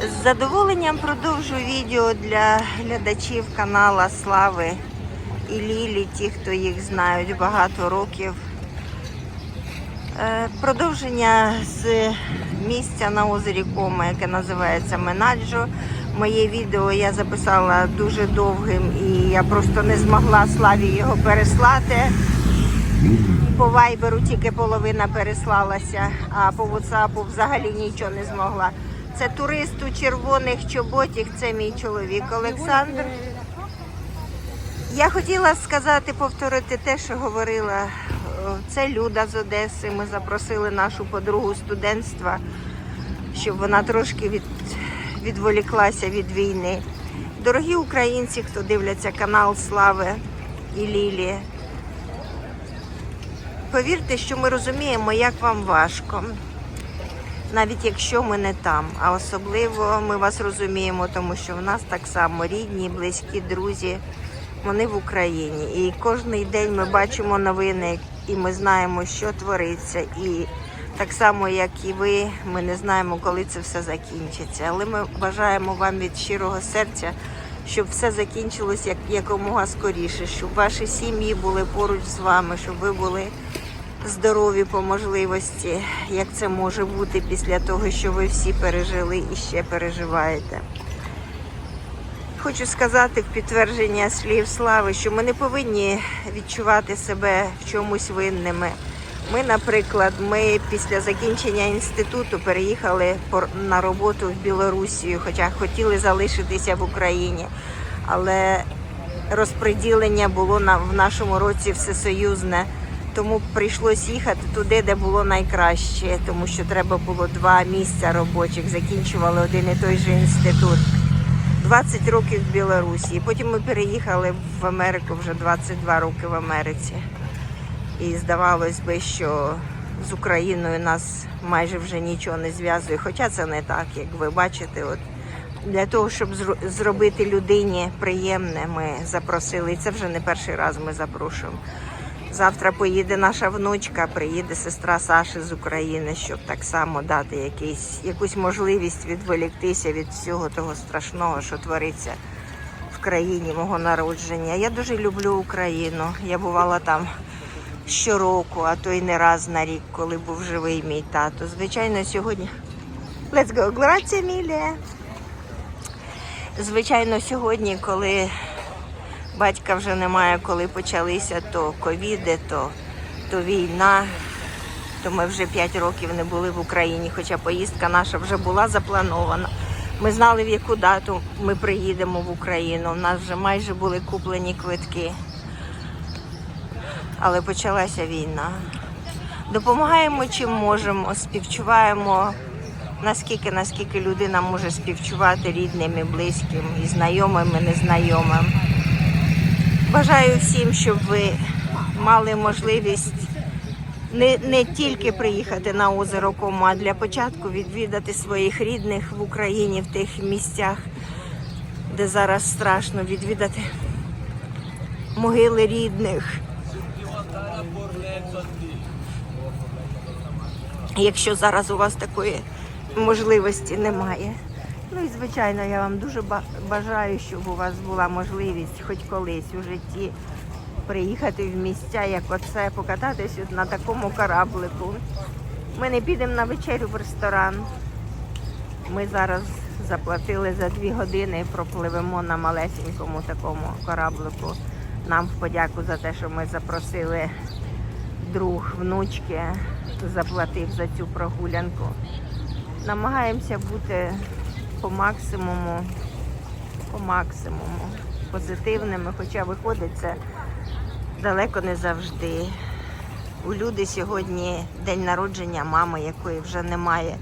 З задоволенням продовжу відео для глядачів канала Слави і Лілі, ті, хто їх знають багато років. Е, Продовження з місця на озері Кома, яке називається Менаджо. Моє відео я записала дуже довгим і я просто не змогла Славі його переслати. По вайберу тільки половина переслалася, а по WhatsApp взагалі нічого не змогла. Це турист у червоних чоботях, це мій чоловік Олександр. Я хотіла сказати, повторити те, що говорила. Це Люда з Одеси. Ми запросили нашу подругу студентства, щоб вона трошки від, відволіклася від війни. Дорогі українці, хто дивляться канал Слави і Лілі, повірте, що ми розуміємо, як вам важко. Навіть якщо ми не там, а особливо ми вас розуміємо, тому що в нас так само рідні, близькі, друзі, вони в Україні. І кожен день ми бачимо новини, і ми знаємо, що твориться. І так само, як і ви, ми не знаємо, коли це все закінчиться. Але ми бажаємо вам від щирого серця, щоб все закінчилось як якомога скоріше, щоб ваші сім'ї були поруч з вами, щоб ви були здорові по можливості, як це може бути після того, що ви всі пережили і ще переживаєте. Хочу сказати в підтвердження слів слави, що ми не повинні відчувати себе в чомусь винними. Ми, наприклад, ми після закінчення інституту переїхали на роботу в Білорусію, хоча хотіли залишитися в Україні. Але розподілення було в нашому році всесоюзне. Тому прийшлось їхати туди, де було найкраще, тому що треба було два місця робочих. Закінчували один і той же інститут. 20 років в Білорусі. Потім ми переїхали в Америку вже 22 роки в Америці. І здавалось би, що з Україною нас майже вже нічого не зв'язує. Хоча це не так, як ви бачите. От для того, щоб зробити людині приємне, ми запросили. І це вже не перший раз ми запрошуємо. Завтра поїде наша внучка, приїде сестра Саші з України, щоб так само дати якийсь, якусь можливість відволіктися від всього того страшного, що твориться в країні мого народження. Я дуже люблю Україну. Я бувала там щороку, а то й не раз на рік, коли був живий мій тато. Звичайно, сьогодні. Let's go. Grazie mille. Звичайно, сьогодні, коли батька вже немає, коли почалися то ковіди, то, то війна. То ми вже 5 років не були в Україні, хоча поїздка наша вже була запланована. Ми знали, в яку дату ми приїдемо в Україну. У нас вже майже були куплені квитки. Але почалася війна. Допомагаємо чим можемо, співчуваємо наскільки, наскільки людина може співчувати рідним і близьким, і знайомим, і незнайомим. Бажаю всім, щоб ви мали можливість не, не тільки приїхати на озеро Кому, а для початку відвідати своїх рідних в Україні, в тих місцях, де зараз страшно відвідати могили рідних. Якщо зараз у вас такої можливості немає. Ну і звичайно, я вам дуже бажаю, щоб у вас була можливість хоч колись у житті приїхати в місця, як оце, покататися на такому кораблику. Ми не підемо на вечерю в ресторан. Ми зараз заплатили за дві години, пропливемо на малесенькому такому кораблику. Нам в подяку за те, що ми запросили друг внучки, заплатив за цю прогулянку. Намагаємося бути по максимуму, по максимуму позитивними, хоча виходить це далеко не завжди. У люди сьогодні день народження мами, якої вже немає.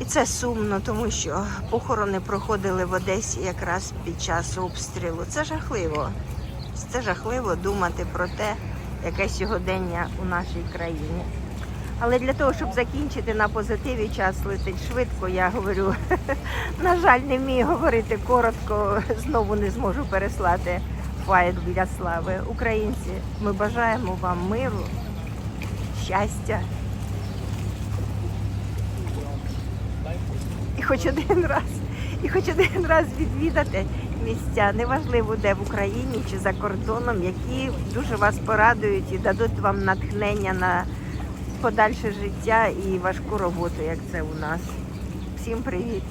І це сумно, тому що похорони проходили в Одесі якраз під час обстрілу. Це жахливо. Це жахливо думати про те, яке сьогодення у нашій країні. Але для того, щоб закінчити на позитиві час летить швидко, я говорю, на жаль, не вмію говорити коротко, знову не зможу переслати файт біля слави. Українці, ми бажаємо вам миру, щастя. І хоч один раз, і хоч один раз відвідати місця, неважливо де в Україні чи за кордоном, які дуже вас порадують і дадуть вам натхнення на подальше життя і важку роботу, як це у нас. Всім привіт!